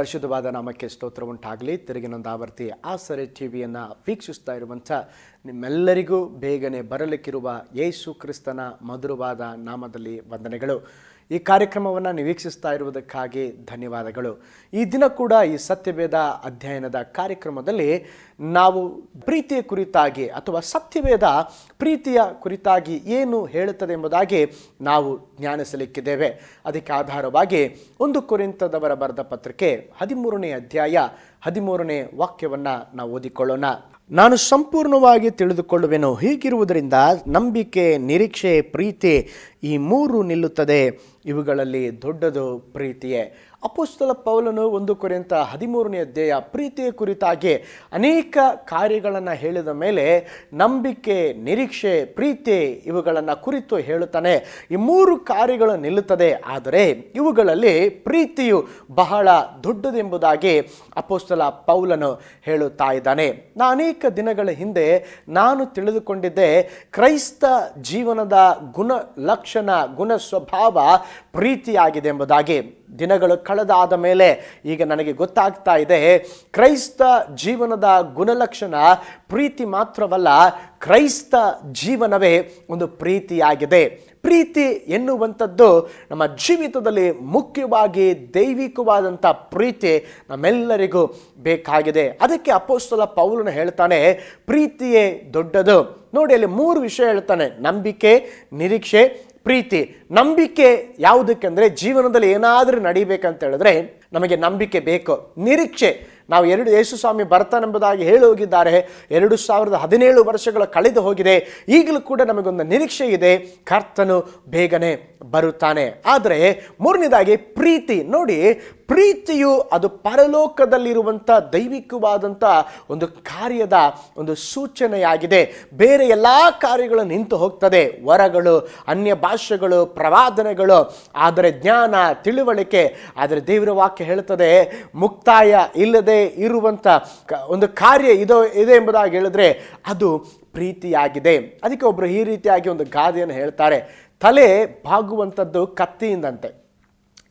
ಪರಿಶುದ್ಧವಾದ ನಾಮಕ್ಕೆ ಸ್ತೋತ್ರ ಉಂಟಾಗಲಿ. ತಿರುಗಿನೊಂದು ಆವರ್ತಿ ಆ ಸರಿ ಟಿ ವಿಯನ್ನು ವೀಕ್ಷಿಸ್ತಾ ಇರುವಂಥ ನಿಮ್ಮೆಲ್ಲರಿಗೂ ಬೇಗನೆ ಬರಲಿಕ್ಕಿರುವ ಯೇಸು ಕ್ರಿಸ್ತನ ಮಧುರವಾದ ನಾಮದಲ್ಲಿ ವಂದನೆಗಳು. ಈ ಕಾರ್ಯಕ್ರಮವನ್ನು ನೀವು ವೀಕ್ಷಿಸ್ತಾ ಇರುವುದಕ್ಕಾಗಿ ಧನ್ಯವಾದಗಳು. ಈ ದಿನ ಕೂಡ ಈ ಸತ್ಯವೇದ ಅಧ್ಯಯನದ ಕಾರ್ಯಕ್ರಮದಲ್ಲಿ ನಾವು ಪ್ರೀತಿಯ ಕುರಿತಾಗಿ ಅಥವಾ ಸತ್ಯವೇದ ಪ್ರೀತಿಯ ಕುರಿತಾಗಿ ಏನು ಹೇಳುತ್ತದೆ ಎಂಬುದಾಗಿ ನಾವು ಜ್ಞಾನಿಸಲಿಕ್ಕಿದ್ದೇವೆ. ಅದಕ್ಕೆ ಆಧಾರವಾಗಿ ಒಂದು ಕುರಿತದವರ ಬರೆದ ಪತ್ರಿಕೆ ಹದಿಮೂರನೇ ಅಧ್ಯಾಯ ಹದಿಮೂರನೇ ವಾಕ್ಯವನ್ನು ನಾವು ಓದಿಕೊಳ್ಳೋಣ. ನಾನು ಸಂಪೂರ್ಣವಾಗಿ ತಿಳಿದುಕೊಳ್ಳುವೆನು, ಹೀಗಿರುವುದರಿಂದ ನಂಬಿಕೆ, ನಿರೀಕ್ಷೆ, ಪ್ರೀತಿ ಈ ಮೂರು ನಿಲ್ಲುತ್ತದೆ. ಇವುಗಳಲ್ಲಿ ದೊಡ್ಡದು ಪ್ರೀತಿಯೇ. ಅಪೋಸ್ತಲ ಪೌಲನು ಒಂದು ಕುರಿತ ಹದಿಮೂರನೇ ಅಧ್ಯಾಯ ಪ್ರೀತಿಯ ಕುರಿತಾಗಿ ಅನೇಕ ಕಾರ್ಯಗಳನ್ನು ಹೇಳಿದ ಮೇಲೆ ನಂಬಿಕೆ, ನಿರೀಕ್ಷೆ, ಪ್ರೀತಿ ಇವುಗಳನ್ನು ಕುರಿತು ಹೇಳುತ್ತಾನೆ. ಈ ಮೂರು ಕಾರ್ಯಗಳು ನಿಲ್ಲುತ್ತದೆ, ಆದರೆ ಇವುಗಳಲ್ಲಿ ಪ್ರೀತಿಯು ಬಹಳ ದೊಡ್ಡದೆಂಬುದಾಗಿ ಅಪೋಸ್ತಲ ಪೌಲನು ಹೇಳುತ್ತಾ ಇದ್ದಾನೆ. ನಾ ಅನೇಕ ದಿನಗಳ ಹಿಂದೆ ನಾನು ತಿಳಿದುಕೊಂಡಿದ್ದೆ, ಕ್ರೈಸ್ತ ಜೀವನದ ಗುಣ ಲಕ್ಷಣ ಗುಣ ಸ್ವಭಾವ ಪ್ರೀತಿಯಾಗಿದೆ ಎಂಬುದಾಗಿ ದಿನಗಳು ಕಳೆದಾದ ಮೇಲೆ ಈಗ ನನಗೆ ಗೊತ್ತಾಗ್ತಾ ಇದೆ, ಕ್ರೈಸ್ತ ಜೀವನದ ಗುಣಲಕ್ಷಣ ಪ್ರೀತಿ ಮಾತ್ರವಲ್ಲ, ಕ್ರೈಸ್ತ ಜೀವನವೇ ಒಂದು ಪ್ರೀತಿಯಾಗಿದೆ. ಪ್ರೀತಿ ಎನ್ನುವಂಥದ್ದು ನಮ್ಮ ಜೀವಿತದಲ್ಲಿ ಮುಖ್ಯವಾಗಿ ದೈವಿಕವಾದಂಥ ಪ್ರೀತಿ ನಮ್ಮೆಲ್ಲರಿಗೂ ಬೇಕಾಗಿದೆ. ಅದಕ್ಕೆ ಅಪೋಸ್ತಲ ಪೌಲನು ಹೇಳ್ತಾನೆ, ಪ್ರೀತಿಯೇ ದೊಡ್ಡದು. ನೋಡಿ, ಅಲ್ಲಿ ಮೂರು ವಿಷಯ ಹೇಳ್ತಾನೆ, ನಂಬಿಕೆ, ನಿರೀಕ್ಷೆ ಪ್ರೀತಿ, ನಂಬಿಕೆ ಯಾವುದಕ್ಕೆಂದರೆ ಜೀವನದಲ್ಲಿ ಏನಾದರೂ ನಡಿಬೇಕಂತ ಹೇಳಿದ್ರೆ ನಮಗೆ ನಂಬಿಕೆ ಬೇಕು. ನಿರೀಕ್ಷೆ. ನಾವು ಎರಡು, ಯೇಸು ಸ್ವಾಮಿ ಬರ್ತಾನೆಂಬುದಾಗಿ ಹೇಳಿ ಹೋಗಿದ್ದಾರೆ. ಎರಡು ಸಾವಿರದ ಹದಿನೇಳು ವರ್ಷಗಳ ಕಳೆದು ಹೋಗಿದೆ. ಈಗಲೂ ಕೂಡ ನಮಗೊಂದು ನಿರೀಕ್ಷೆ ಇದೆ. ಕರ್ತನು ಬೇಗನೆ ಬರುತ್ತಾನೆ. ಆದರೆ ಮೂರನೇದಾಗಿ ಪ್ರೀತಿ. ನೋಡಿ ಪ್ರೀತಿಯು ಅದು ಪರಲೋಕದಲ್ಲಿರುವಂಥ ದೈವಿಕವಾದಂಥ ಒಂದು ಕಾರ್ಯದ ಒಂದು ಸೂಚನೆಯಾಗಿದೆ. ಬೇರೆ ಎಲ್ಲ ಕಾರ್ಯಗಳು ನಿಂತು ಹೋಗ್ತದೆ. ವರಗಳು, ಅನ್ಯ ಭಾಷೆಗಳು ಪ್ರವಾದನೆಗಳು, ಆದರೆ ಜ್ಞಾನ, ತಿಳುವಳಿಕೆ, ಆದರೆ ದೇವರ ವಾಕ್ಯ ಹೇಳ್ತದೆ, ಮುಕ್ತಾಯ ಇಲ್ಲದೆ ಇರುವಂಥ ಒಂದು ಕಾರ್ಯ ಇದು, ಇದೆ ಎಂಬುದಾಗಿ ಹೇಳಿದ್ರೆ ಅದು ಪ್ರೀತಿಯಾಗಿದೆ. ಅದಕ್ಕೆ ಒಬ್ಬರು ಈ ರೀತಿಯಾಗಿ ಒಂದು ಗಾದೆಯನ್ನು ಹೇಳ್ತಾರೆ. ತಲೆ ಬಾಗುವಂಥದ್ದು ಕತ್ತಿಯಿಂದಂತೆ.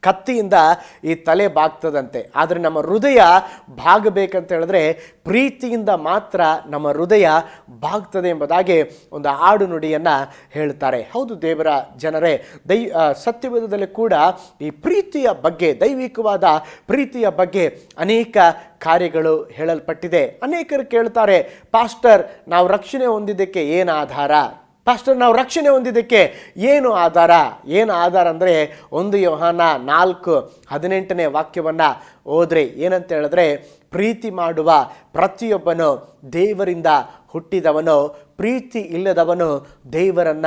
ಕತ್ತಿಯಿಂದ ಈ ತಲೆ ಬಾಗ್ತದಂತೆ. ಆದರೆ ನಮ್ಮ ಹೃದಯ ಬಾಗಬೇಕಂತ ಹೇಳಿದ್ರೆ ಪ್ರೀತಿಯಿಂದ ಮಾತ್ರ ನಮ್ಮ ಹೃದಯ ಬಾಗ್ತದೆ ಎಂಬುದಾಗಿ ಒಂದು ಆಡು ನುಡಿಯನ್ನು ಹೇಳ್ತಾರೆ. ಹೌದು ದೇವರ ಜನರೇ, ದೈ ಸತ್ಯವೇಧದಲ್ಲಿ ಕೂಡ ಈ ಪ್ರೀತಿಯ ಬಗ್ಗೆ, ದೈವಿಕವಾದ ಪ್ರೀತಿಯ ಬಗ್ಗೆ ಅನೇಕ ಕಾರ್ಯಗಳು ಹೇಳಲ್ಪಟ್ಟಿದೆ. ಅನೇಕರು ಕೇಳ್ತಾರೆ, ಪಾಸ್ಟರ್, ನಾವು ರಕ್ಷಣೆ ಹೊಂದಿದ್ದಕ್ಕೆ ಏನು ಆಧಾರ? ಪಾಸ್ಟರ್, ನಾವು ರಕ್ಷಣೆ ಹೊಂದಿದ್ದಕ್ಕೆ ಏನು ಆಧಾರ? ಏನು ಆಧಾರ ಅಂದರೆ ಒಂದು ಯೋಹಾನ ನಾಲ್ಕು ಹದಿನೆಂಟನೇ ವಾಕ್ಯವನ್ನು ಓದ್ರಿ. ಏನಂತ ಹೇಳಿದ್ರೆ, ಪ್ರೀತಿ ಮಾಡುವ ಪ್ರತಿಯೊಬ್ಬನು ದೇವರಿಂದ ಹುಟ್ಟಿದವನು, ಪ್ರೀತಿ ಇಲ್ಲದವನು ದೇವರನ್ನ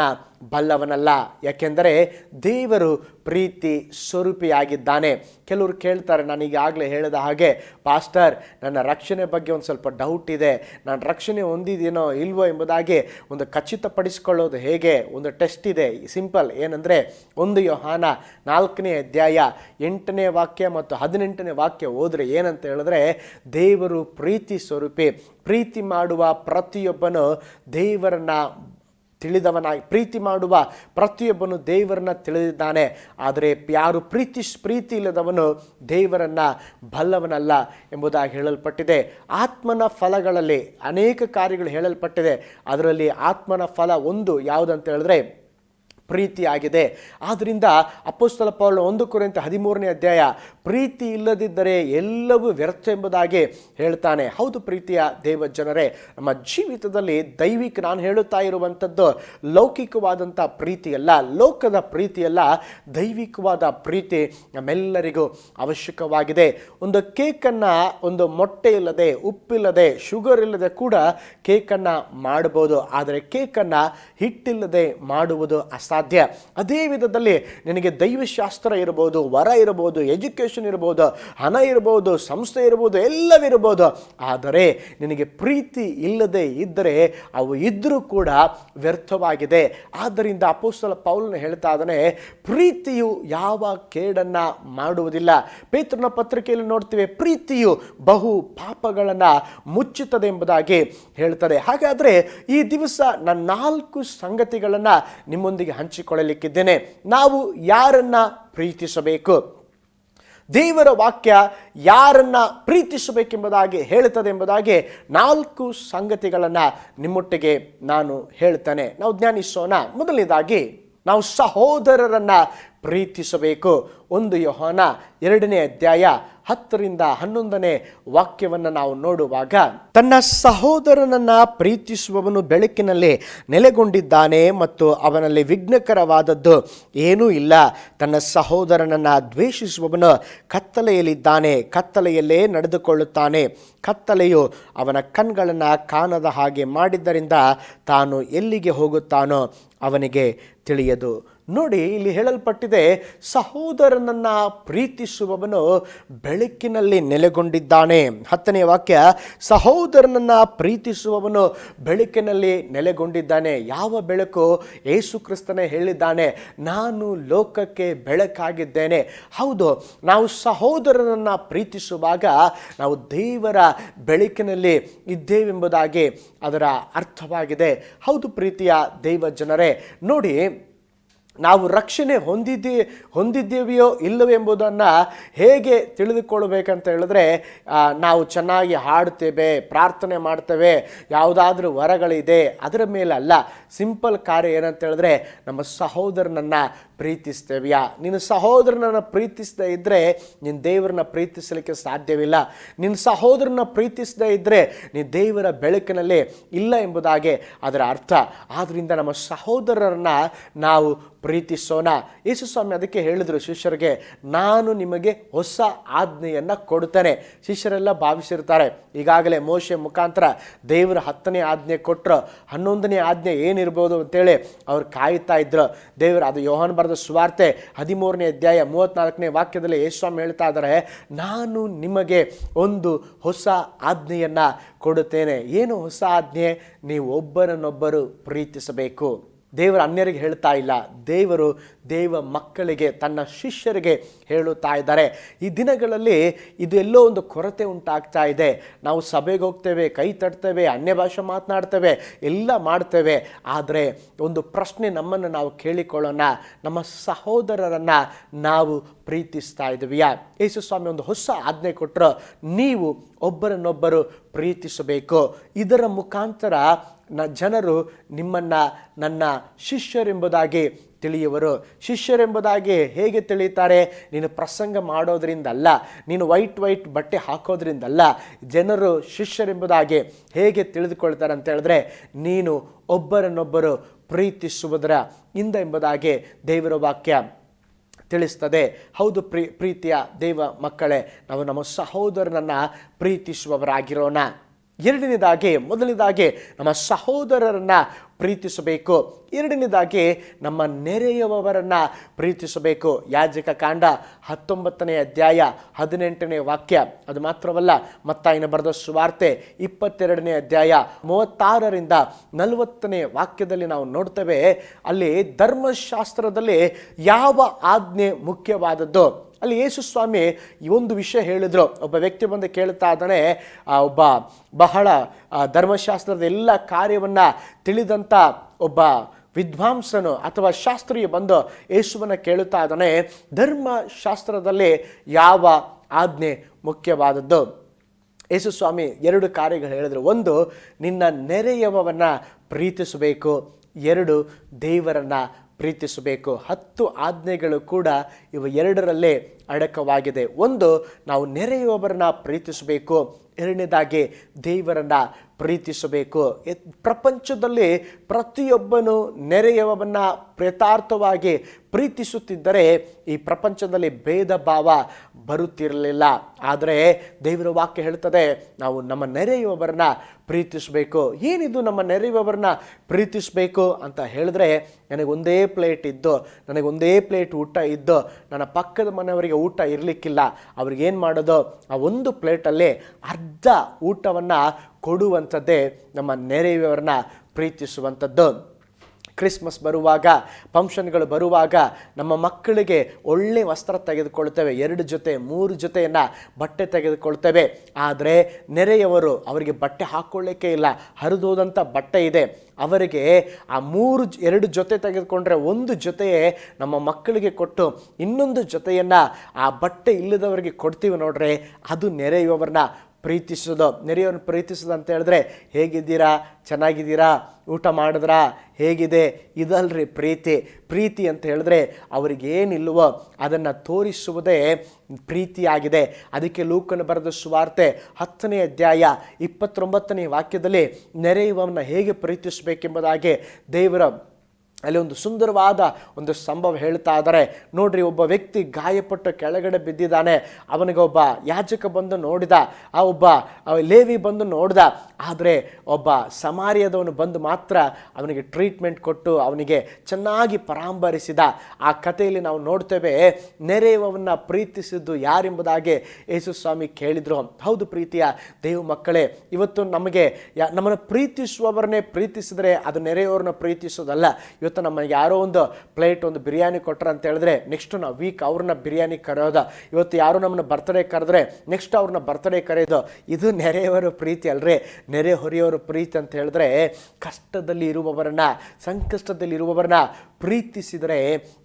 ಬಲ್ಲವನಲ್ಲ. ಯಾಕೆಂದರೆ ದೇವರು ಪ್ರೀತಿ ಸ್ವರೂಪಿಯಾಗಿದ್ದಾನೆ. ಕೆಲವರು ಕೇಳ್ತಾರೆ, ನಾನು ಈಗಾಗಲೇ ಹೇಳಿದ ಹಾಗೆ, ಪಾಸ್ಟರ್, ನನ್ನ ರಕ್ಷಣೆ ಬಗ್ಗೆ ಒಂದು ಸ್ವಲ್ಪ ಡೌಟ್ ಇದೆ. ನಾನು ರಕ್ಷಣೆ ಹೊಂದಿದ್ದೀನೋ ಇಲ್ವೋ ಎಂಬುದಾಗಿ ಒಂದು ಖಚಿತಪಡಿಸಿಕೊಳ್ಳೋದು ಹೇಗೆ? ಒಂದು ಟೆಸ್ಟ್ ಇದೆ. ಸಿಂಪಲ್. ಏನಂದರೆ, ಒಂದು ಯೋಹಾನ ನಾಲ್ಕನೇ ಅಧ್ಯಾಯ ಎಂಟನೇ ವಾಕ್ಯ ಮತ್ತು ಹದಿನೆಂಟನೇ ವಾಕ್ಯ ಹೋದರೆ ಏನಂತ ಹೇಳಿದ್ರೆ, ದೇವರು ಪ್ರೀತಿ ಸ್ವರೂಪಿ. ಪ್ರೀತಿ ಮಾಡುವ ಪ್ರತಿಯೊಬ್ಬನು ದೇವರನ್ನ ತಿಳಿದವನಾಗಿ ಪ್ರೀತಿ ಮಾಡುವ ಪ್ರತಿಯೊಬ್ಬನು ದೇವರನ್ನ ತಿಳಿದಿದ್ದಾನೆ. ಆದರೆ ಯಾರು ಪ್ರೀತಿ ಪ್ರೀತಿ ಇಲ್ಲದವನು ದೇವರನ್ನ ಬಲ್ಲವನಲ್ಲ ಎಂಬುದಾಗಿ ಹೇಳಲ್ಪಟ್ಟಿದೆ. ಆತ್ಮನ ಫಲಗಳಲ್ಲಿ ಅನೇಕ ಕಾರ್ಯಗಳು ಹೇಳಲ್ಪಟ್ಟಿದೆ. ಅದರಲ್ಲಿ ಆತ್ಮನ ಫಲ ಒಂದು ಯಾವುದಂತ ಹೇಳಿದ್ರೆ ಪ್ರೀತಿಯಾಗಿದೆ. ಆದ್ದರಿಂದ ಅಪ್ಪುಸ್ತಲ ಪೌಲ ಒಂದು ಕುರಿತ ಹದಿಮೂರನೇ ಅಧ್ಯಾಯ ಪ್ರೀತಿ ಇಲ್ಲದಿದ್ದರೆ ಎಲ್ಲವೂ ವ್ಯರ್ಥ ಎಂಬುದಾಗಿ ಹೇಳ್ತಾನೆ. ಹೌದು ಪ್ರೀತಿಯ ದೇವ ಜನರೇ ನಮ್ಮ ಜೀವಿತದಲ್ಲಿ ದೈವಿಕ ನಾನು ಹೇಳುತ್ತಾ ಇರುವಂಥದ್ದು ಲೌಕಿಕವಾದಂಥ ಪ್ರೀತಿಯಲ್ಲ, ಲೋಕದ ಪ್ರೀತಿಯಲ್ಲ, ದೈವಿಕವಾದ ಪ್ರೀತಿ ನಮ್ಮೆಲ್ಲರಿಗೂ ಅವಶ್ಯಕವಾಗಿದೆ. ಒಂದು ಕೇಕನ್ನು ಒಂದು ಮೊಟ್ಟೆ ಇಲ್ಲದೆ, ಉಪ್ಪಿಲ್ಲದೆ, ಶುಗರ್ ಇಲ್ಲದೆ ಕೂಡ ಕೇಕನ್ನು ಮಾಡಬಹುದು ಆದರೆ ಕೇಕನ್ನು ಹಿಟ್ಟಿಲ್ಲದೆ ಮಾಡುವುದು ಅಸಾಧ್ಯ. ಅದೇ ವಿಧದಲ್ಲಿ ನಿನಗೆ ದೈವಶಾಸ್ತ್ರ ಇರಬಹುದು ವರ ಇರಬಹುದು ಎಜುಕೇಷನ್ ಇರಬಹುದು ಹಣ ಇರ್ಬೋದು, ಸಂಸ್ಥೆ ಇರ್ಬೋದು ಎಲ್ಲವಿರ್ಬೋದು ಆದರೆ ನಿನಗೆ ಪ್ರೀತಿ ಇಲ್ಲದೆ ಇದ್ದರೆ ಅವು ಇದ್ದರೂ ಕೂಡ ವ್ಯರ್ಥವಾಗಿದೆ. ಆದ್ದರಿಂದ ಅಪೋಸ್ತಲ ಪೌಲ್ನ ಹೇಳ್ತಾ ಇದ್ದಾನೆ, ಪ್ರೀತಿಯು ಯಾವ ಕೇಡನ್ನ ಮಾಡುವುದಿಲ್ಲ. ಪೇತ್ರನ ಪತ್ರಿಕೆಯಲ್ಲಿ ನೋಡ್ತೀವಿ, ಪ್ರೀತಿಯು ಬಹು ಪಾಪಗಳನ್ನು ಮುಚ್ಚುತ್ತದೆ ಎಂಬುದಾಗಿ ಹೇಳ್ತದೆ ಹಾಗಾದರೆ ಈ ದಿವಸ ನನ್ನ ನಾಲ್ಕು ಸಂಗತಿಗಳನ್ನು ನಿಮ್ಮೊಂದಿಗೆ ಹಂಚಿಕೊಳ್ಳಲಿಕ್ಕಿದ್ದೇನೆ. ನಾವು ಯಾರನ್ನ ಪ್ರೀತಿಸಬೇಕು? ದೇವರ ವಾಕ್ಯ ಯಾರನ್ನ ಪ್ರೀತಿಸಬೇಕೆಂಬುದಾಗಿ ಹೇಳುತ್ತದೆ ಎಂಬುದಾಗಿ ನಾಲ್ಕು ಸಂಗತಿಗಳನ್ನು ನಿಮ್ಮೊಟ್ಟಿಗೆ ನಾನು ಹೇಳ್ತೇನೆ. ನಾವು ಜ್ಞಾನಿಸೋಣ ಮೊದಲನೇದಾಗಿ, ನಾವು ಸಹೋದರರನ್ನ ಪ್ರೀತಿಸಬೇಕು. ಒಂದು ಯೋಹಾನ ಎರಡನೇ ಅಧ್ಯಾಯ ಹತ್ತರಿಂದ ಹನ್ನೊಂದನೇ ವಾಕ್ಯವನ್ನು ನಾವು ನೋಡುವಾಗ, ತನ್ನ ಸಹೋದರನನ್ನ ಪ್ರೀತಿಸುವವನು ಬೆಳಕಿನಲ್ಲಿ ನೆಲೆಗೊಂಡಿದ್ದಾನೆ ಮತ್ತು ಅವನಲ್ಲಿ ವಿಘ್ನಕರವಾದದ್ದು ಏನೂ ಇಲ್ಲ. ತನ್ನ ಸಹೋದರನನ್ನ ದ್ವೇಷಿಸುವವನು ಕತ್ತಲೆಯಲ್ಲಿದ್ದಾನೆ, ಕತ್ತಲೆಯಲ್ಲೇ ನಡೆದುಕೊಳ್ಳುತ್ತಾನೆ. ಕತ್ತಲೆಯು ಅವನ ಕಣ್ಗಳನ್ನು ಕಾಣದ ಹಾಗೆ ಮಾಡಿದ್ದರಿಂದ ತಾನು ಎಲ್ಲಿಗೆ ಹೋಗುತ್ತಾನೋ ಅವನಿಗೆ ತಿಳಿಯದು. ನೋಡಿ, ಇಲ್ಲಿ ಹೇಳಲ್ಪಟ್ಟಿದೆ, ಸಹೋದರನನ್ನು ಪ್ರೀತಿಸುವವನು ಬೆಳಕಿನಲ್ಲಿ ನೆಲೆಗೊಂಡಿದ್ದಾನೆ. ಹತ್ತನೇ ವಾಕ್ಯ, ಸಹೋದರನನ್ನು ಪ್ರೀತಿಸುವವನು ಬೆಳಕಿನಲ್ಲಿ ನೆಲೆಗೊಂಡಿದ್ದಾನೆ. ಯಾವ ಬೆಳಕು? ಯೇಸು ಕ್ರಿಸ್ತನೇ ಹೇಳಿದ್ದಾನೆ, ನಾನು ಲೋಕಕ್ಕೆ ಬೆಳಕಾಗಿದ್ದೇನೆ. ಹೌದು, ನಾವು ಸಹೋದರನನ್ನು ಪ್ರೀತಿಸುವಾಗ ನಾವು ದೇವರ ಬೆಳಕಿನಲ್ಲಿ ಇದ್ದೇವೆಂಬುದಾಗಿ ಅದರ ಅರ್ಥವಾಗಿದೆ. ಹೌದು ಪ್ರೀತಿಯ ದೈವ ಜನರೇ ನೋಡಿ ನಾವು ರಕ್ಷಣೆ ಹೊಂದಿದ್ದೀ ಹೊಂದಿದ್ದೇವೆಯೋ ಇಲ್ಲವೋ ಎಂಬುದನ್ನು ಹೇಗೆ ತಿಳಿದುಕೊಳ್ಬೇಕಂತ ಹೇಳಿದ್ರೆ ನಾವು ಚೆನ್ನಾಗಿ ಹಾಡ್ತೇವೆ ಪ್ರಾರ್ಥನೆ ಮಾಡ್ತೇವೆ, ಯಾವುದಾದ್ರೂ ವರಗಳಿದೆ, ಅದರ ಮೇಲಲ್ಲ, ಸಿಂಪಲ್ ಕಾರ್ಯ ಏನಂತ ಹೇಳಿದ್ರೆ, ನಮ್ಮ ಸಹೋದರನನ್ನು ಪ್ರೀತಿಸ್ತೇವೆಯಾ? ನಿನ್ನ ಸಹೋದರನನ್ನು ಪ್ರೀತಿಸದೇ ಇದ್ದರೆ ನಿನ್ನ ದೇವರನ್ನ ಪ್ರೀತಿಸಲಿಕ್ಕೆ ಸಾಧ್ಯವಿಲ್ಲ. ನಿನ್ನ ಸಹೋದರನ ಪ್ರೀತಿಸದೇ ಇದ್ದರೆ ನೀನು ದೇವರ ಬೆಳಕಿನಲ್ಲಿ ಇಲ್ಲ ಎಂಬುದಾಗಿ ಅದರ ಅರ್ಥ. ಆದ್ದರಿಂದ ನಮ್ಮ ಸಹೋದರರನ್ನ ನಾವು ಪ್ರೀತಿಸೋಣ. ಯೇಸು ಸ್ವಾಮಿ ಅದಕ್ಕೆ ಹೇಳಿದರು ಶಿಷ್ಯರಿಗೆ, ನಾನು ನಿಮಗೆ ಹೊಸ ಆಜ್ಞೆಯನ್ನು ಕೊಡ್ತೇನೆ ಶಿಷ್ಯರೆಲ್ಲ ಭಾವಿಸಿರ್ತಾರೆ. ಈಗಾಗಲೇ ಮೋಶೆ ಮುಖಾಂತರ ದೇವರ ಹತ್ತನೇ ಆಜ್ಞೆ ಕೊಟ್ಟರು ಹನ್ನೊಂದನೇ ಆಜ್ಞೆ ಏನಿರ್ಬೋದು ಅಂತೇಳಿ ಅವ್ರು ಕಾಯ್ತಾ ಇದ್ರು. ದೇವರು, ಅದು ಯೋಹಾನ್ ಬರೆದ ಸುವಾರ್ತೆ ಹದಿಮೂರನೇ ಅಧ್ಯಾಯ ಮೂವತ್ನಾಲ್ಕನೇ ವಾಕ್ಯದಲ್ಲಿ ಯೇಸು ಸ್ವಾಮಿ ಹೇಳ್ತಾ ಇದ್ದಾರೆ, ನಾನು ನಿಮಗೆ ಒಂದು ಹೊಸ ಆಜ್ಞೆಯನ್ನು ಕೊಡುತ್ತೇನೆ. ಏನು ಹೊಸ ಆಜ್ಞೆ? ನೀವು ಒಬ್ಬರನ್ನೊಬ್ಬರು ಪ್ರೀತಿಸಬೇಕು. ದೇವರು ಅನ್ಯರಿಗೆ ಹೇಳ್ತಾ ಇಲ್ಲ. ದೇವರು ದೇವ ಮಕ್ಕಳಿಗೆ, ತನ್ನ ಶಿಷ್ಯರಿಗೆ ಹೇಳುತ್ತಾ ಇದ್ದಾರೆ. ಈ ದಿನಗಳಲ್ಲಿ ಇದು ಎಲ್ಲೋ ಒಂದು ಕೊರತೆ ಉಂಟಾಗ್ತಾ ಇದೆ. ನಾವು ಸಭೆಗೆ ಹೋಗ್ತೇವೆ, ಕೈ ತಟ್ತೇವೆ, ಅನ್ಯ ಭಾಷೆ ಮಾತನಾಡ್ತೇವೆ, ಎಲ್ಲ ಮಾಡ್ತೇವೆ. ಆದರೆ ಒಂದು ಪ್ರಶ್ನೆ ನಮ್ಮನ್ನು ನಾವು ಕೇಳಿಕೊಳ್ಳೋಣ. ನಮ್ಮ ಸಹೋದರರನ್ನು ನಾವು ಪ್ರೀತಿಸ್ತಾ ಇದ್ದೀವಿಯಾ? ಯೇಸು ಸ್ವಾಮಿ ಒಂದು ಹೊಸ ಆಜ್ಞೆ ಕೊಟ್ಟರು ನೀವು ಒಬ್ಬರನ್ನೊಬ್ಬರು ಪ್ರೀತಿಸಬೇಕು. ಇದರ ಮುಖಾಂತರ ನ ಜನರು ನಿಮ್ಮನ್ನು, ನನ್ನ ಶಿಷ್ಯರೆಂಬುದಾಗಿ ತಿಳಿಯುವರು. ಶಿಷ್ಯರೆಂಬುದಾಗಿ ಹೇಗೆ ತಿಳಿಯುತ್ತಾರೆ? ನೀನು ಪ್ರಸಂಗ ಮಾಡೋದರಿಂದಲ್ಲ, ನೀನು ವೈಟ್ ವೈಟ್ ಬಟ್ಟೆ ಹಾಕೋದ್ರಿಂದಲ್ಲ, ಜನರು ಶಿಷ್ಯರೆಂಬುದಾಗಿ ಹೇಗೆ ತಿಳಿದುಕೊಳ್ತಾರೆ ಅಂತ ಹೇಳಿದ್ರೆ, ನೀನು ಒಬ್ಬರನ್ನೊಬ್ಬರು ಪ್ರೀತಿಸುವುದರ ಇಂದ ಎಂಬುದಾಗಿ ದೇವರ ವಾಕ್ಯ ತಿಳಿಸ್ತದೆ. ಹೌದು ಪ್ರೀ, ಪ್ರೀತಿಯ ದೇವ ಮಕ್ಕಳೇ, ನಾವು ನಮ್ಮ ಸಹೋದರನನ್ನು ಪ್ರೀತಿಸುವವರಾಗಿರೋಣ. ಎರಡನೇದಾಗಿ, ಮೊದಲನೇದಾಗಿ ನಮ್ಮ ಸಹೋದರರನ್ನು ಪ್ರೀತಿಸಬೇಕು. ಎರಡನೇದಾಗಿ ನಮ್ಮ ನೆರೆಯವರನ್ನು ಪ್ರೀತಿಸಬೇಕು. ಯಾಜಕ ಕಾಂಡ ಹತ್ತೊಂಬತ್ತನೇ ಅಧ್ಯಾಯ ಹದಿನೆಂಟನೇ ವಾಕ್ಯ. ಅದು ಮಾತ್ರವಲ್ಲ, ಮತ್ತಾಯಿನ ಬರೆದ ಸುವಾರ್ತೆ ಇಪ್ಪತ್ತೆರಡನೇ ಅಧ್ಯಾಯ ಮೂವತ್ತಾರರಿಂದ ನಲವತ್ತನೇ ವಾಕ್ಯದಲ್ಲಿ ನಾವು ನೋಡ್ತೇವೆ, ಅಲ್ಲಿ ಧರ್ಮಶಾಸ್ತ್ರದಲ್ಲಿ ಯಾವ ಆಜ್ಞೆ ಮುಖ್ಯವಾದದ್ದು? ಅಲ್ಲಿ ಯೇಸು ಸ್ವಾಮಿ ಈ ಒಂದು ವಿಷಯ ಹೇಳಿದ್ರು. ಒಬ್ಬ ವ್ಯಕ್ತಿ ಬಂದು ಕೇಳ್ತಾ ಇದ್ದಾನೆ, ಆ, ಒಬ್ಬ ಬಹಳ ಧರ್ಮಶಾಸ್ತ್ರದ ಎಲ್ಲ ಕಾರ್ಯವನ್ನು ತಿಳಿದಂಥ ಒಬ್ಬ ವಿದ್ವಾಂಸನು ಅಥವಾ ಶಾಸ್ತ್ರೀಯ ಬಂದು ಯೇಸುವನ್ನು ಕೇಳುತ್ತಾ ಇದ್ದಾನೆ, ಧರ್ಮಶಾಸ್ತ್ರದಲ್ಲಿ ಯಾವ ಆಜ್ಞೆ ಮುಖ್ಯವಾದದ್ದು? ಯೇಸು ಸ್ವಾಮಿ ಎರಡು ಕಾರ್ಯಗಳು ಹೇಳಿದರು. ಒಂದು, ನಿನ್ನ ನೆರೆಯವವನ್ನ ಪ್ರೀತಿಸಬೇಕು. ಎರಡು, ದೇವರನ್ನ ಪ್ರೀತಿಸಬೇಕು. ಹತ್ತು ಆಜ್ಞೆಗಳು ಕೂಡ ಇವು ಎರಡರಲ್ಲೇ ಅಡಕವಾಗಿದೆ. ಒಂದು, ನಾವು ನೆರೆಯುವವರನ್ನ ಪ್ರೀತಿಸಬೇಕು. ಎರಡನೇದಾಗಿ, ದೇವರನ್ನ ಪ್ರೀತಿಸಬೇಕು. ಪ್ರಪಂಚದಲ್ಲಿ ಪ್ರತಿಯೊಬ್ಬನು ನೆರೆಯವನ್ನ ಪ್ರತಾರ್ಥವಾಗಿ ಪ್ರೀತಿಸುತ್ತಿದ್ದರೆ ಈ ಪ್ರಪಂಚದಲ್ಲಿ ಭೇದ ಭಾವ ಬರುತ್ತಿರಲಿಲ್ಲ. ಆದರೆ ದೇವರ ವಾಕ್ಯ ಹೇಳ್ತದೆ, ನಾವು ನಮ್ಮ ನೆರೆಯುವವರನ್ನ ಪ್ರೀತಿಸಬೇಕು. ಏನಿದು ನಮ್ಮ ನೆರೆಯುವವರನ್ನ ಪ್ರೀತಿಸಬೇಕು ಅಂತ ಹೇಳಿದ್ರೆ, ನನಗೆ ಒಂದೇ ಪ್ಲೇಟ್ ಇದ್ದು, ನನಗೆ ಒಂದೇ ಪ್ಲೇಟ್ ಊಟ ಇದ್ದು, ನನ್ನ ಪಕ್ಕದ ಮನೆಯವರಿಗೆ ಊಟ ಇರಲಿಕ್ಕಿಲ್ಲ. ಅವ್ರಿಗೇನು ಮಾಡೋದು? ಆ ಒಂದು ಪ್ಲೇಟಲ್ಲಿ ಅರ್ಧ ಊಟವನ್ನು ಕೊಡುವಂಥದ್ದೇ ನಮ್ಮ ನೆರೆಯವರನ್ನ ಪ್ರೀತಿಸುವಂಥದ್ದು. ಕ್ರಿಸ್ಮಸ್ ಬರುವಾಗ, ಫಂಕ್ಷನ್ಗಳು ಬರುವಾಗ ನಮ್ಮ ಮಕ್ಕಳಿಗೆ ಒಳ್ಳೆ ವಸ್ತ್ರ ತೆಗೆದುಕೊಳ್ತೇವೆ. ಎರಡು ಜೊತೆ, ಮೂರು ಜೊತೆಯನ್ನು ಬಟ್ಟೆ ತೆಗೆದುಕೊಳ್ತೇವೆ. ಆದರೆ ನೆರೆಯವರು ಅವರಿಗೆ ಬಟ್ಟೆ ಹಾಕ್ಕೊಳ್ಳಿಕ್ಕೆ ಇಲ್ಲ. ಹರಿದೋದಂಥ ಬಟ್ಟೆ ಇದೆ. ಅವರಿಗೆ ಆ ಮೂರು, ಎರಡು ಜೊತೆ ತೆಗೆದುಕೊಂಡ್ರೆ ಒಂದು ಜೊತೆಯೇ ನಮ್ಮ ಮಕ್ಕಳಿಗೆ ಕೊಟ್ಟು ಇನ್ನೊಂದು ಜೊತೆಯನ್ನು ಆ ಬಟ್ಟೆ ಇಲ್ಲದವರಿಗೆ ಕೊಡ್ತೀವಿ ನೋಡ್ರೆ ಅದು ನೆರೆಯುವವರನ್ನ ಪ್ರೀತಿಸೋದು. ನೆರೆಯವ್ರನ್ನ ಪ್ರೀತಿಸೋದು ಅಂತ ಹೇಳಿದ್ರೆ, ಹೇಗಿದ್ದೀರಾ? ಚೆನ್ನಾಗಿದ್ದೀರಾ? ಊಟ ಮಾಡಿದ್ರಾ? ಹೇಗಿದೆ? ಇದಲ್ರಿ ಪ್ರೀತಿ. ಪ್ರೀತಿ ಅಂತ ಹೇಳಿದ್ರೆ ಅವ್ರಿಗೇನಿಲ್ವೋ ಅದನ್ನು ತೋರಿಸುವುದೇ ಪ್ರೀತಿಯಾಗಿದೆ. ಅದಕ್ಕೆ ಲೂಕನ ಬರೆದ ಸುವಾರ್ತೆ ಹತ್ತನೇ ಅಧ್ಯಾಯ ಇಪ್ಪತ್ತೊಂಬತ್ತನೇ ವಾಕ್ಯದಲ್ಲಿ, ನೆರೆಯುವವನ್ನ ಹೇಗೆ ಪ್ರೀತಿಸಬೇಕೆಂಬುದಾಗಿ ದೇವರ ಅಲ್ಲಿ ಒಂದು ಸುಂದರವಾದ ಒಂದು ಸಂಭವ ಹೇಳ್ತಾ ಇದ್ದಾರೆ. ನೋಡ್ರಿ, ಒಬ್ಬ ವ್ಯಕ್ತಿ ಗಾಯಪಟ್ಟು ಕೆಳಗಡೆ ಬಿದ್ದಿದ್ದಾನೆ. ಅವನಿಗೆ ಒಬ್ಬ ಯಾಜಕ ಬಂದು ನೋಡಿದ, ಆ ಒಬ್ಬ ಲೇವಿ ಬಂದು ನೋಡ್ದ. ಆದರೆ ಒಬ್ಬ ಸಮಾರ್ಯದವನು ಬಂದು ಮಾತ್ರ ಅವನಿಗೆ ಟ್ರೀಟ್ಮೆಂಟ್ ಕೊಟ್ಟು ಅವನಿಗೆ ಚೆನ್ನಾಗಿ ಪರಾಂಬರಿಸಿದ. ಆ ಕಥೆಯಲ್ಲಿ ನಾವು ನೋಡ್ತೇವೆ, ನೆರೆಯವನ್ನ ಪ್ರೀತಿಸಿದ್ದು ಯಾರೆಂಬುದಾಗಿ ಯೇಸು ಸ್ವಾಮಿ ಕೇಳಿದ್ರು. ಹೌದು ಪ್ರೀತಿಯ ದೇವ ಮಕ್ಕಳೇ, ಇವತ್ತು ನಮಗೆ ನಮ್ಮನ್ನು ಪ್ರೀತಿಸುವವರನ್ನೇ ಪ್ರೀತಿಸಿದರೆ ಅದು ನೆರೆಯವರನ್ನ ಪ್ರೀತಿಸೋದಲ್ಲ. ಇವತ್ತು ನಮಗೆ ಯಾರೋ ಒಂದು ಪ್ಲೇಟ್ ಒಂದು ಬಿರಿಯಾನಿ ಕೊಟ್ಟರು ಅಂತ ಹೇಳಿದ್ರೆ ನೆಕ್ಸ್ಟ್ ನಾವು ವೀಕ್ ಅವ್ರನ್ನ ಬಿರಿಯಾನಿ ಕರೆಯೋದ. ಇವತ್ತು ಯಾರು ನಮ್ಮನ್ನ ಬರ್ತಡೇ ಕರೆದ್ರೆ ನೆಕ್ಸ್ಟ್ ಅವ್ರನ್ನ ಬರ್ತಡೇ ಕರೆಯೋದು, ಇದು ನೆರೆಯವರ ಪ್ರೀತಿ ಅಲ್ರಿ. ನೆರೆ ಹೊರೆಯವರ ಪ್ರೀತಿ ಅಂತ ಹೇಳಿದ್ರೆ, ಕಷ್ಟದಲ್ಲಿ ಇರುವವರನ್ನ, ಸಂಕಷ್ಟದಲ್ಲಿ ಇರುವವರನ್ನ ಪ್ರೀತಿಸಿದರೆ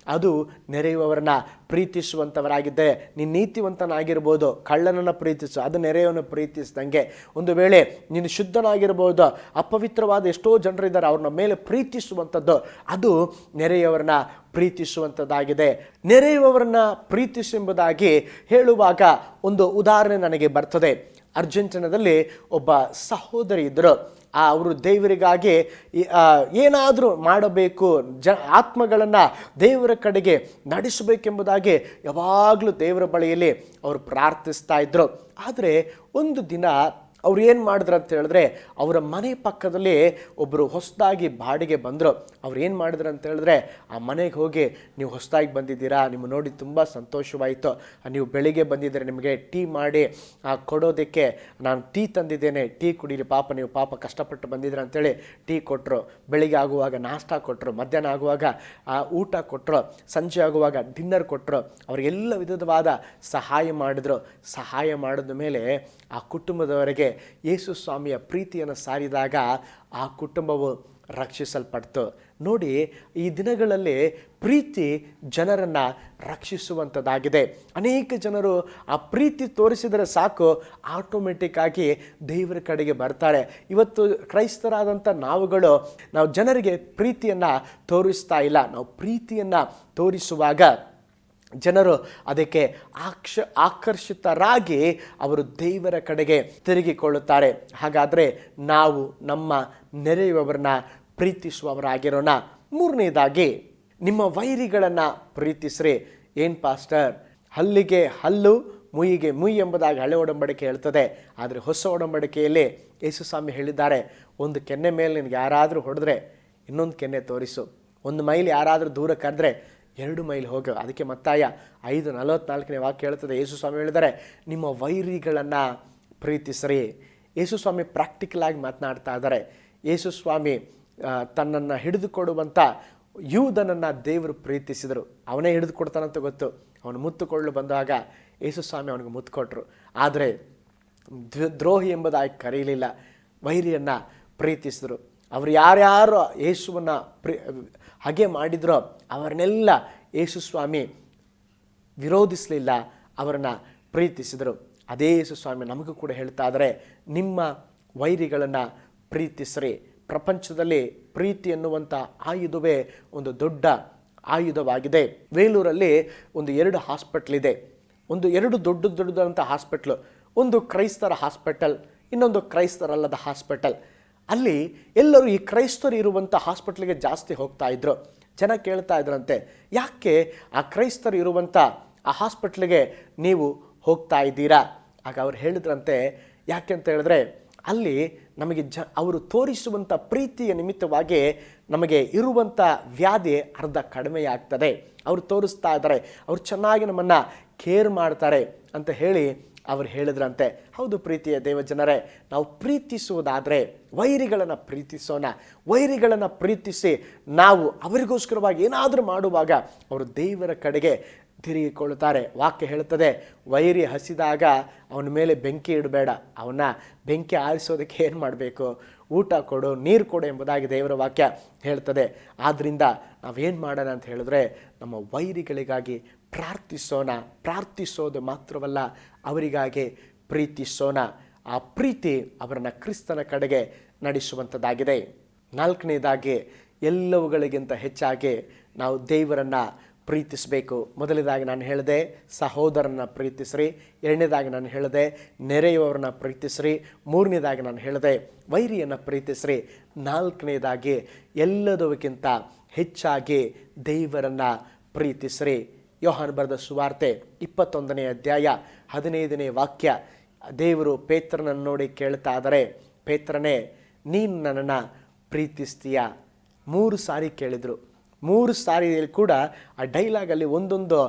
ಅದು ನೆರೆಯುವವರನ್ನ ಪ್ರೀತಿಸುವಂಥವರಾಗಿದ್ದೆ ನೀನು ನೀತಿವಂತನಾಗಿರ್ಬೋದು, ಕಳ್ಳನನ್ನು ಪ್ರೀತಿಸು, ಅದು ನೆರೆಯವನ್ನು ಪ್ರೀತಿಸಿದಂಗೆ. ಒಂದು ವೇಳೆ ನೀನು ಶುದ್ಧನಾಗಿರ್ಬೋದು, ಅಪವಿತ್ರವಾದ ಎಷ್ಟೋ ಜನರಿದ್ದಾರೆ, ಅವ್ರನ್ನ ಮೇಲೆ ಪ್ರೀತಿಸುವಂಥದ್ದು ಅದು ನೆರೆಯವರನ್ನ ಪ್ರೀತಿಸುವಂಥದ್ದಾಗಿದೆ ನೆರೆಯುವವರನ್ನ ಪ್ರೀತಿಸೆಂಬುದಾಗಿ ಹೇಳುವಾಗ ಒಂದು ಉದಾಹರಣೆ ನನಗೆ ಬರ್ತದೆ. ಅರ್ಜೆಂಟೀನಾದಲ್ಲಿ ಒಬ್ಬ ಸಹೋದರಿ ಇದ್ದರು. ಆ ಅವರು ದೇವರಿಗಾಗಿ ಏನಾದರೂ ಮಾಡಬೇಕು, ಜ, ಆತ್ಮಗಳನ್ನು ದೇವರ ಕಡೆಗೆ ನಡೆಸಬೇಕೆಂಬುದಾಗಿ ಯಾವಾಗಲೂ ದೇವರ ಬಳಿಯಲ್ಲಿ ಅವರು ಪ್ರಾರ್ಥಿಸ್ತಾ ಇದ್ದರು. ಆದರೆ ಒಂದು ದಿನ ಅವ್ರು ಏನು ಮಾಡಿದ್ರು ಅಂತ ಹೇಳಿದ್ರೆ ಅವರ ಮನೆ ಪಕ್ಕದಲ್ಲಿ ಒಬ್ಬರು ಹೊಸದಾಗಿ ಬಾಡಿಗೆ ಬಂದರು. ಅವ್ರು ಏನು ಮಾಡಿದ್ರು ಅಂತ ಹೇಳಿದ್ರೆ ಆ ಮನೆಗೆ ಹೋಗಿ ನೀವು ಹೊಸದಾಗಿ ಬಂದಿದ್ದೀರಾ ನಿಮ್ಮ ನೋಡಿ ತುಂಬ ಸಂತೋಷವಾಯಿತು. ನೀವು ಬೆಳಿಗ್ಗೆ ಬಂದಿದ್ದರೆ ನಿಮಗೆ ಟೀ ಮಾಡಿ ಆ, ಕೊಡೋದಕ್ಕೆ ನಾನು ಟೀ ತಂದಿದ್ದೇನೆ ಟೀ ಕುಡೀರಿ ಪಾಪ ನೀವು ಪಾಪ ಕಷ್ಟಪಟ್ಟು ಬಂದಿದ್ದೀರಾ ಅಂತೇಳಿ ಟೀ ಕೊಟ್ಟರು ಬೆಳಿಗ್ಗೆ ಆಗುವಾಗ ನಾಷ್ಟ ಕೊಟ್ಟರು ಮಧ್ಯಾಹ್ನ ಆಗುವಾಗ ಆ, ಊಟ ಕೊಟ್ಟರು ಸಂಜೆ ಆಗುವಾಗ ಡಿನ್ನರ್ ಕೊಟ್ಟರು ಅವರಿಗೆಲ್ಲ ವಿಧವಾದ ಸಹಾಯ ಮಾಡಿದ್ರು. ಸಹಾಯ ಮಾಡಿದ ಮೇಲೆ ಆ ಕುಟುಂಬದವರಿಗೆ ಯೇಸು ಸ್ವಾಮಿಯ ಪ್ರೀತಿಯನ್ನು ಸಾರಿದಾಗ ಆ ಕುಟುಂಬವು ರಕ್ಷಿಸಲ್ಪಡ್ತು. ನೋಡಿ, ಈ ದಿನಗಳಲ್ಲಿ ಪ್ರೀತಿ ಜನರನ್ನು ರಕ್ಷಿಸುವಂಥದ್ದಾಗಿದೆ. ಅನೇಕ ಜನರು ಆ ಪ್ರೀತಿ ತೋರಿಸಿದರೆ ಸಾಕು ಆಟೋಮೆಟಿಕ್ಕಾಗಿ ದೇವರ ಕಡೆಗೆ ಬರ್ತಾಳೆ ಇವತ್ತು ಕ್ರೈಸ್ತರಾದಂಥ ನಾವುಗಳು, ನಾವು ಜನರಿಗೆ ಪ್ರೀತಿಯನ್ನು ತೋರಿಸ್ತಾ ಇಲ್ಲ. ನಾವು ಪ್ರೀತಿಯನ್ನು ತೋರಿಸುವಾಗ ಜನರು ಅದಕ್ಕೆ ಆಕ್ಷ, ಆಕರ್ಷಿತರಾಗಿ ಅವರು ದೇವರ ಕಡೆಗೆ ತಿರುಗಿಕೊಳ್ಳುತ್ತಾರೆ. ಹಾಗಾದರೆ ನಾವು ನಮ್ಮ ನೆರೆಯುವವರನ್ನ ಪ್ರೀತಿಸುವವರಾಗಿರೋಣ. ಮೂರನೇದಾಗಿ, ನಿಮ್ಮ ವೈರಿಗಳನ್ನು ಪ್ರೀತಿಸ್ರಿ. ಏನು ಪಾಸ್ಟರ್? ಹಲ್ಲಿಗೆ ಹಲ್ಲು ಮುಯಿಗೆ ಮುಯಿ ಎಂಬುದಾಗಿ ಹಳೆ ಒಡಂಬಡಿಕೆ ಹೇಳ್ತದೆ. ಆದರೆ ಹೊಸ ಒಡಂಬಡಿಕೆಯಲ್ಲಿ ಯೇಸು ಸ್ವಾಮಿ ಹೇಳಿದ್ದಾರೆ, ಒಂದು ಕೆನ್ನೆ ಮೇಲೆ ನಿನಗೆ ಯಾರಾದರೂ ಹೊಡೆದ್ರೆ ಇನ್ನೊಂದು ಕೆನ್ನೆ ತೋರಿಸು. ಒಂದು ಮೈಲಿ ಯಾರಾದರೂ ದೂರ ಕರೆದ್ರೆ ಎರಡು ಮೈಲ್ ಹೋಗ, ಅದಕ್ಕೆ ಮತ್ತಾಯ ಐದು ನಲವತ್ನಾಲ್ಕನೇ ವಾಕ್ಯ ಹೇಳ್ತದೆ. ಯೇಸು ಸ್ವಾಮಿ ಹೇಳಿದರೆ ನಿಮ್ಮ ವೈರಿಗಳನ್ನು ಪ್ರೀತಿಸ್ರಿ. ಯೇಸು ಸ್ವಾಮಿ ಪ್ರಾಕ್ಟಿಕಲ್ ಆಗಿ ಮಾತನಾಡ್ತಾ ಇದ್ದಾರೆ. ಯೇಸು ಸ್ವಾಮಿ ತನ್ನನ್ನು ಹಿಡಿದುಕೊಡುವಂಥ ಯೂದನನ್ನು ದೇವರು ಪ್ರೀತಿಸಿದರು. ಅವನೇ ಹಿಡಿದು ಕೊಡ್ತಾನಂತ ಗೊತ್ತು. ಅವನು ಮುತ್ತುಕೊಳ್ಳಲು ಬಂದಾಗ ಯೇಸು ಸ್ವಾಮಿ ಅವನಿಗೆ ಮುತ್ತು ಕೊಟ್ಟರು ಆದರೆ ದ್ವ- ದ್ರೋಹಿ ಎಂಬುದಾಗಿ ಕರೀಲಿಲ್ಲ. ವೈರಿಯನ್ನು ಪ್ರೀತಿಸಿದರು. ಅವರು ಯಾರ್ಯಾರು ಯೇಸುವನ್ನು ಪ್ರೀ ಹಾಗೆ ಮಾಡಿದ್ರೋ ಅವರನ್ನೆಲ್ಲ ಯೇಸು ಸ್ವಾಮಿ ವಿರೋಧಿಸಲಿಲ್ಲ, ಅವರನ್ನು ಪ್ರೀತಿಸಿದರು. ಅದೇ ಯೇಸು ಸ್ವಾಮಿ ನಮಗೂ ಕೂಡ ಹೇಳ್ತಾ ಇದ್ದಾರೆ, ನಿಮ್ಮ ವೈರಿಗಳನ್ನು ಪ್ರೀತಿಸ್ರಿ. ಪ್ರಪಂಚದಲ್ಲಿ ಪ್ರೀತಿ ಎನ್ನುವಂಥ ಆಯುಧವೇ ಒಂದು ದೊಡ್ಡ ಆಯುಧವಾಗಿದೆ. ವೇಲೂರಲ್ಲಿ ಒಂದು ಎರಡು ಹಾಸ್ಪಿಟ್ಲ್ ಇದೆ. ಒಂದು ಎರಡು ದೊಡ್ಡ ದೊಡ್ಡದಂಥ ಹಾಸ್ಪಿಟ್ಲು, ಒಂದು ಕ್ರೈಸ್ತರ ಹಾಸ್ಪಿಟಲ್, ಇನ್ನೊಂದು ಕ್ರೈಸ್ತರಲ್ಲದ ಹಾಸ್ಪಿಟಲ್. ಅಲ್ಲಿ ಎಲ್ಲರೂ ಈ ಕ್ರೈಸ್ತರು ಇರುವಂಥ ಹಾಸ್ಪಿಟ್ಲಿಗೆ ಜಾಸ್ತಿ ಹೋಗ್ತಾ ಇದ್ರು. ಜನ ಕೇಳ್ತಾ ಇದ್ರಂತೆ, ಯಾಕೆ ಆ ಕ್ರೈಸ್ತರು ಇರುವಂಥ ಆ ಹಾಸ್ಪಿಟ್ಲಿಗೆ ನೀವು ಹೋಗ್ತಾ ಇದ್ದೀರಾ? ಆಗ ಅವ್ರು ಹೇಳಿದ್ರಂತೆ, ಯಾಕೆ ಅಂತ ಹೇಳಿದ್ರೆ, ಅಲ್ಲಿ ನಮಗೆ ಜ, ಅವರು ತೋರಿಸುವಂಥ ಪ್ರೀತಿಯ ನಿಮಿತ್ತವಾಗಿ ನಮಗೆ ಇರುವಂಥ ವ್ಯಾಧಿ ಅರ್ಧ ಕಡಿಮೆಯಾಗ್ತದೆ ಅವರು ತೋರಿಸ್ತಾ ಇದ್ದಾರೆ, ಅವರು ಚೆನ್ನಾಗಿ ನಮ್ಮನ್ನು ಕೇರ್ ಮಾಡ್ತಾರೆ ಅಂತ ಹೇಳಿ ಅವ್ರು ಹೇಳಿದ್ರಂತೆ, ಹೌದು ಪ್ರೀತಿಯ ದೇವಜನರೇ, ನಾವು ಪ್ರೀತಿಸುವುದಾದರೆ ವೈರಿಗಳನ್ನು ಪ್ರೀತಿಸೋಣ. ವೈರಿಗಳನ್ನು ಪ್ರೀತಿಸಿ ನಾವು ಅವರಿಗೋಸ್ಕರವಾಗಿ ಏನಾದರೂ ಮಾಡುವಾಗ ಅವರು ದೇವರ ಕಡೆಗೆ ತಿರುಗಿಕೊಳ್ಳುತ್ತಾರೆ. ವಾಕ್ಯ ಹೇಳುತ್ತದೆ, ವೈರಿ ಹಸಿದಾಗ ಅವನ ಮೇಲೆ ಬೆಂಕಿ ಇಡಬೇಡ. ಅವನ್ನ ಬೆಂಕಿ ಆರಿಸೋದಕ್ಕೆ ಏನು ಮಾಡಬೇಕು? ಊಟ ಕೊಡು, ನೀರು ಕೊಡು ಎಂಬುದಾಗಿ ದೇವರ ವಾಕ್ಯ ಹೇಳ್ತದೆ ಆದ್ದರಿಂದ ನಾವೇನು ಮಾಡೋಣ ಅಂತ ಹೇಳಿದ್ರೆ, ನಮ್ಮ ವೈರಿಗಳಿಗಾಗಿ ಪ್ರಾರ್ಥಿಸೋಣ, ಪ್ರಾರ್ಥಿಸೋದು ಮಾತ್ರವಲ್ಲ, ಅವರಿಗಾಗಿ ಪ್ರೀತಿಸೋಣ. ಆ ಪ್ರೀತಿ ಅವರನ್ನು ಕ್ರಿಸ್ತನ ಕಡೆಗೆ ನಡೆಸುವಂಥದ್ದಾಗಿದೆ. ನಾಲ್ಕನೇದಾಗಿ, ಎಲ್ಲವುಗಳಿಗಿಂತ ಹೆಚ್ಚಾಗಿ ನಾವು ದೇವರನ್ನು ಪ್ರೀತಿಸಬೇಕು. ಮೊದಲನೇದಾಗಿ ನಾನು ಹೇಳಿದೆ ಸಹೋದರನ ಪ್ರೀತಿಸ್ರಿ. ಎರಡನೇದಾಗಿ ನಾನು ಹೇಳಿದೆ ನೆರೆಯವರನ್ನ ಪ್ರೀತಿಸ್ರಿ. ಮೂರನೇದಾಗಿ ನಾನು ಹೇಳಿದೆ, ವೈರಿಯನ್ನು ಪ್ರೀತಿಸ್ರಿ. ನಾಲ್ಕನೇದಾಗಿ, ಎಲ್ಲದಕ್ಕಿಂತ ಹೆಚ್ಚಾಗಿ ದೇವರನ್ನು ಪ್ರೀತಿಸ್ರಿ. ಯೋಹಾನ್ ಬರೆದ ಸುವಾರ್ತೆ ಇಪ್ಪತ್ತೊಂದನೇ ಅಧ್ಯಾಯ ಹದಿನೈದನೇ ವಾಕ್ಯ. ದೇವರು ಪೇತ್ರನನ್ನು ನೋಡಿ ಕೇಳ್ತಾ ಆದರೆ ಪೇತ್ರನೇ, ನೀನು ನನ್ನನ್ನು ಪ್ರೀತಿಸ್ತೀಯ? ಮೂರು ಸಾರಿ ಕೇಳಿದರು. ಮೂರು ಸಾರಿಯಲ್ಲಿ ಕೂಡ ಆ ಡೈಲಾಗಲ್ಲಿ ಒಂದೊಂದು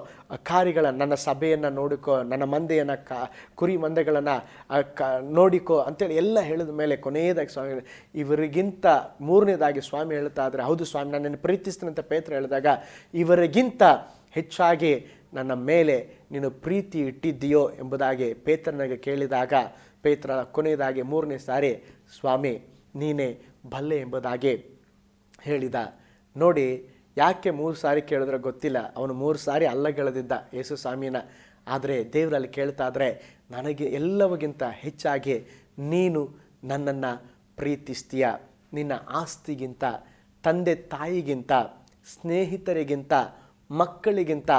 ಕಾರ್ಯಗಳ ನನ್ನ ಸಭೆಯನ್ನು ನೋಡಿಕೋ, ನನ್ನ ಮಂದೆಯನ್ನು ಕ, ಕುರಿ ಮಂದೆಗಳನ್ನು ಕ, ನೋಡಿಕೋ ಅಂತೇಳಿ ಎಲ್ಲ ಹೇಳಿದ ಮೇಲೆ ಕೊನೆಯದಾಗಿ ಸ್ವಾಮಿ ಇವರಿಗಿಂತ ಮೂರನೇದಾಗಿ ಸ್ವಾಮಿ ಹೇಳ್ತಾ ಆದರೆ ಹೌದು ಸ್ವಾಮಿ, ನನ್ನನ್ನು ಪ್ರೀತಿಸ್ತೀನಿ ಅಂತ ಪೇತ್ರ ಹೇಳಿದಾಗ, ಇವರಿಗಿಂತ ಹೆಚ್ಚಾಗಿ ನನ್ನ ಮೇಲೆ ನೀನು ಪ್ರೀತಿ ಇಟ್ಟಿದ್ದೀಯೋ ಎಂಬುದಾಗಿ ಪೇತ್ರನಿಗೆ ಕೇಳಿದಾಗ, ಪೇತ್ರ ಕೊನೆಯದಾಗಿ ಮೂರನೇ ಸಾರಿ, ಸ್ವಾಮಿ, ನೀನೇ ಬಲ್ಲೆ ಎಂಬುದಾಗಿ ಹೇಳಿದ. ನೋಡಿ, ಯಾಕೆ ಮೂರು ಸಾರಿ ಕೇಳಿದ್ರೆ ಗೊತ್ತಿಲ್ಲ. ಅವನು ಮೂರು ಸಾರಿ ಅಲ್ಲಗೆಳೆದಿದ್ದ ಯೇಸು ಸ್ವಾಮಿನ. ಆದರೆ ದೇವರಲ್ಲಿ ಕೇಳ್ತಾ ಇದ್ರೆ ನನಗೆ ಎಲ್ಲವಗಿಂತ ಹೆಚ್ಚಾಗಿ ನೀನು ನನ್ನನ್ನು ಪ್ರೀತಿಸ್ತೀಯ. ನಿನ್ನ ಆಸ್ತಿಗಿಂತ, ತಂದೆ ತಾಯಿಗಿಂತ, ಸ್ನೇಹಿತರಿಗಿಂತ ಮಕ್ಕಳಿಗಿಂತ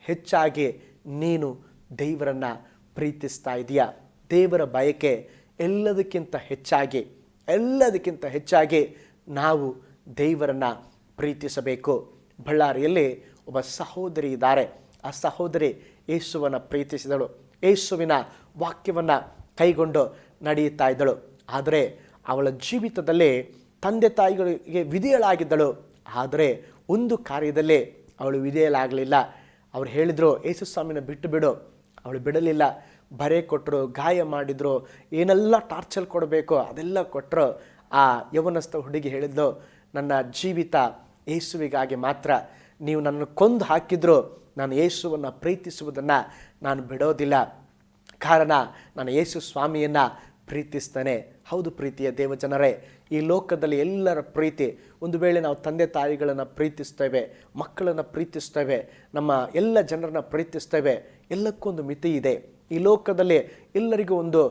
ಹೆಚ್ಚಾಗಿ ನೀನು ದೇವರನ್ನು ಪ್ರೀತಿಸ್ತಾ ಇದೆಯಾ? ದೇವರ ಬಯಕೆ ಎಲ್ಲದಕ್ಕಿಂತ ಹೆಚ್ಚಾಗಿ ಎಲ್ಲದಕ್ಕಿಂತ ಹೆಚ್ಚಾಗಿ ನಾವು ದೇವರನ್ನು ಪ್ರೀತಿಸಬೇಕು. ಬಳ್ಳಾರಿಯಲ್ಲಿ ಒಬ್ಬ ಸಹೋದರಿ ಇದ್ದಾರೆ. ಆ ಸಹೋದರಿ ಯೇಸುವನ್ನು ಪ್ರೀತಿಸಿದಳು. ಯೇಸುವಿನ ವಾಕ್ಯವನ್ನು ಕೈಗೊಂಡು ನಡೆಯುತ್ತಾ ಇದ್ದಳು. ಆದರೆ ಅವಳ ಜೀವಿತದಲ್ಲಿ ತಂದೆ ತಾಯಿಗಳಿಗೆ ವಿಧಿಯಳಾಗಿದ್ದಳು ಆದರೆ ಒಂದು ಕಾರ್ಯದಲ್ಲಿ ಅವಳು ವಿಧೇಯಲಾಗಲಿಲ್ಲ ಅವ್ರು ಹೇಳಿದರು ಯೇಸು ಸ್ವಾಮಿನ ಬಿಟ್ಟು ಬಿಡು. ಅವಳು ಬಿಡಲಿಲ್ಲ. ಬರೆ ಕೊಟ್ಟರು ಗಾಯ ಮಾಡಿದ್ರು, ಏನೆಲ್ಲ ಟಾರ್ಚರ್ ಕೊಡಬೇಕು ಅದೆಲ್ಲ ಕೊಟ್ಟರು ಆ ಯವನಸ್ಥ ಹುಡುಗಿ ಹೇಳಿದ್ಲು, ನನ್ನ ಜೀವಿತ ಯೇಸುವಿಗಾಗಿ ಮಾತ್ರ. ನೀವು ನನ್ನನ್ನು ಕೊಂದು ಹಾಕಿದ್ರು, ನಾನು ಯೇಸುವನ್ನು ಪ್ರೀತಿಸುವುದನ್ನು ನಾನು ಬಿಡೋದಿಲ್ಲ. ಕಾರಣ, ನಾನು ಯೇಸು ಸ್ವಾಮಿಯನ್ನು ಪ್ರೀತಿಸ್ತೇನೆ. ಹೌದು ಪ್ರೀತಿಯ ದೇವಜನರೇ, ಈ ಲೋಕದಲ್ಲಿ ಎಲ್ಲರ ಪ್ರೀತಿ, ಒಂದು ವೇಳೆ ನಾವು ತಂದೆ ತಾಯಿಗಳನ್ನು ಪ್ರೀತಿಸ್ತೇವೆ, ಮಕ್ಕಳನ್ನು ಪ್ರೀತಿಸ್ತೇವೆ, ನಮ್ಮ ಎಲ್ಲ ಜನರನ್ನ ಪ್ರೀತಿಸ್ತೇವೆ ಎಲ್ಲಕ್ಕೊಂದು ಮಿತಿ ಇದೆ. ಈ ಲೋಕದಲ್ಲಿ ಎಲ್ಲರಿಗೂ ಒಂದು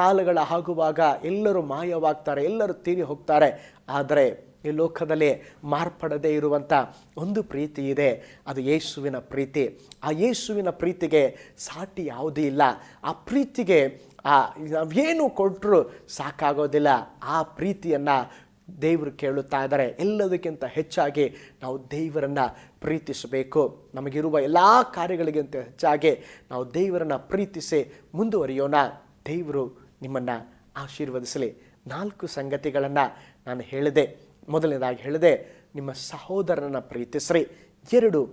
ಕಾಲಗಳ ಆಗುವಾಗ ಎಲ್ಲರೂ ಮಾಯವಾಗ್ತಾರೆ, ಎಲ್ಲರೂ ತೀರಿ ಹೋಗ್ತಾರೆ. ಆದರೆ ಈ ಲೋಕದಲ್ಲಿ ಮಾರ್ಪಡದೇ ಇರುವಂಥ ಒಂದು ಪ್ರೀತಿ ಇದೆ, ಅದು ಯೇಸುವಿನ ಪ್ರೀತಿ. ಆ ಯೇಸುವಿನ ಪ್ರೀತಿಗೆ ಸಾಟಿ ಯಾವುದೂ ಇಲ್ಲ. ಆ ಪ್ರೀತಿಗೆ ಆ, ನಾವೇನು ಕೊಟ್ಟರು ಸಾಕಾಗೋದಿಲ್ಲ. ಆ ಪ್ರೀತಿಯನ್ನು ದೇವರು ಕೇಳುತ್ತಾ ಇದ್ದಾರೆ. ಎಲ್ಲದಕ್ಕಿಂತ ಹೆಚ್ಚಾಗಿ ನಾವು ದೇವರನ್ನು ಪ್ರೀತಿಸಬೇಕು. ನಮಗಿರುವ ಎಲ್ಲ ಕಾರ್ಯಗಳಿಗಿಂತ ಹೆಚ್ಚಾಗಿ ನಾವು ದೇವರನ್ನು ಪ್ರೀತಿಸಿ ಮುಂದುವರಿಯೋಣ. ದೇವರು ನಿಮ್ಮನ್ನು ಆಶೀರ್ವದಿಸಲಿ. ನಾಲ್ಕು ಸಂಗತಿಗಳನ್ನು ನಾನು ಹೇಳಿದೆ. ಮೊದಲನೇದಾಗಿ ಹೇಳಿದೆ, ನಿಮ್ಮ ಸಹೋದರನನ್ನು ಪ್ರೀತಿಸ್ರಿ. ಎರಡು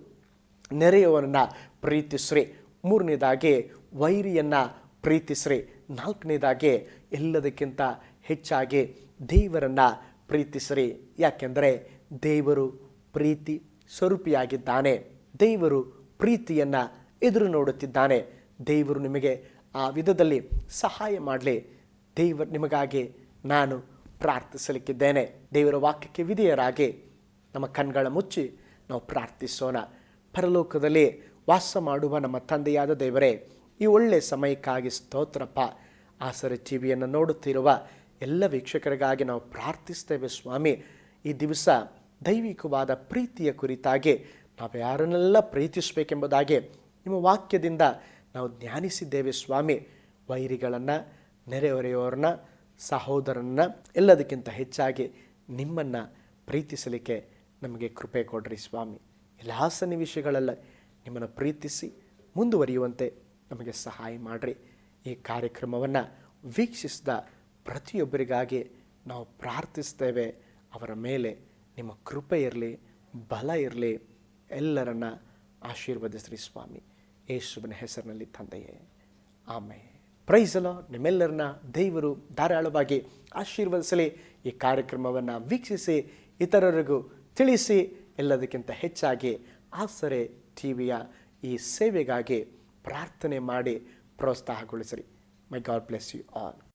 ನೆರೆಯವರನ್ನು ಪ್ರೀತಿಸ್ರಿ. ಮೂರನೇದಾಗಿ ವೈರಿಯನ್ನು ಪ್ರೀತಿಸ್ರಿ. ನಾಲ್ಕನೇದಾಗಿ ಎಲ್ಲದಕ್ಕಿಂತ ಹೆಚ್ಚಾಗಿ ದೇವರನ್ನು ಪ್ರೀತಿಸಿರಿ. ಯಾಕೆಂದರೆ ದೇವರು ಪ್ರೀತಿ ಸ್ವರೂಪಿಯಾಗಿದ್ದಾನೆ. ದೇವರು ಪ್ರೀತಿಯನ್ನು ಎದುರು ನೋಡುತ್ತಿದ್ದಾನೆ. ದೇವರು ನಿಮಗೆ ಆ ವಿಧದಲ್ಲಿ ಸಹಾಯ ಮಾಡಲಿ. ದೇವರು ನಿಮಗಾಗಿ ನಾನು ಪ್ರಾರ್ಥಿಸಲಿಕ್ಕಿದ್ದೇನೆ. ದೇವರ ವಾಕ್ಯಕ್ಕೆ ವಿಧೇಯರಾಗಿ ನಮ್ಮ ಕಣ್ಗಳ ಮುಚ್ಚಿ ನಾವು ಪ್ರಾರ್ಥಿಸೋಣ. ಪರಲೋಕದಲ್ಲಿ ವಾಸ ಮಾಡುವ ನಮ್ಮ ತಂದೆಯಾದ ದೇವರೇ ಈ ಒಳ್ಳೆ ಸಮಯಕ್ಕಾಗಿ ಸ್ತೋತ್ರಪ್ಪ. ಆಸರೆ ಟಿವಿಯನ್ನು ನೋಡುತ್ತಿರುವ ಎಲ್ಲ ವೀಕ್ಷಕರಿಗಾಗಿ ನಾವು ಪ್ರಾರ್ಥಿಸ್ತೇವೆ ಸ್ವಾಮಿ. ಈ ದಿವಸ ದೈವಿಕವಾದ ಪ್ರೀತಿಯ ಕುರಿತಾಗಿ ನಾವು ಯಾರನ್ನೆಲ್ಲ ಪ್ರೀತಿಸಬೇಕೆಂಬುದಾಗಿ ನಿಮ್ಮ ವಾಕ್ಯದಿಂದ ನಾವು ಧ್ಯಾನಿಸಿದ್ದೇವೆ ಸ್ವಾಮಿ. ವೈರಿಗಳನ್ನು, ನೆರೆಹೊರೆಯವರನ್ನ ಸಹೋದರನ್ನ ಎಲ್ಲದಕ್ಕಿಂತ ಹೆಚ್ಚಾಗಿ ನಿಮ್ಮನ್ನು ಪ್ರೀತಿಸಲಿಕ್ಕೆ ನಮಗೆ ಕೃಪೆ ಕೊಡ್ರಿ ಸ್ವಾಮಿ. ಎಲ್ಲ ಸನ್ನಿವೇಶಗಳಲ್ಲ ನಿಮ್ಮನ್ನು ಪ್ರೀತಿಸಿ ಮುಂದುವರಿಯುವಂತೆ ನಮಗೆ ಸಹಾಯ ಮಾಡಿರಿ. ಈ ಕಾರ್ಯಕ್ರಮವನ್ನು ವೀಕ್ಷಿಸಿದ ಪ್ರತಿಯೊಬ್ಬರಿಗಾಗಿ ನಾವು ಪ್ರಾರ್ಥಿಸ್ತೇವೆ. ಅವರ ಮೇಲೆ ನಿಮ್ಮ ಕೃಪೆ ಇರಲಿ, ಬಲ ಇರಲಿ. ಎಲ್ಲರನ್ನ ಆಶೀರ್ವದಿಸ್ರಿ ಸ್ವಾಮಿ. ಯೇಸುವಿನ ಹೆಸರಿನಲ್ಲಿ ತಂದೆಯೇ. ಆಮೇಲೆ ಪ್ರೈಸಲ ನಿಮ್ಮೆಲ್ಲರನ್ನ ದೇವರು ಧಾರಾಳವಾಗಿ ಆಶೀರ್ವದಿಸಲಿ. ಈ ಕಾರ್ಯಕ್ರಮವನ್ನು ವೀಕ್ಷಿಸಿ, ಇತರರಿಗೂ ತಿಳಿಸಿ, ಎಲ್ಲದಕ್ಕಿಂತ ಹೆಚ್ಚಾಗಿ ಆಸರೆ ಟಿವಿಯ ಈ ಸೇವೆಗಾಗಿ ಪ್ರಾರ್ಥನೆ ಮಾಡಿ ಪ್ರೋತ್ಸಾಹಗೊಳಿಸಿರಿ. May God bless you all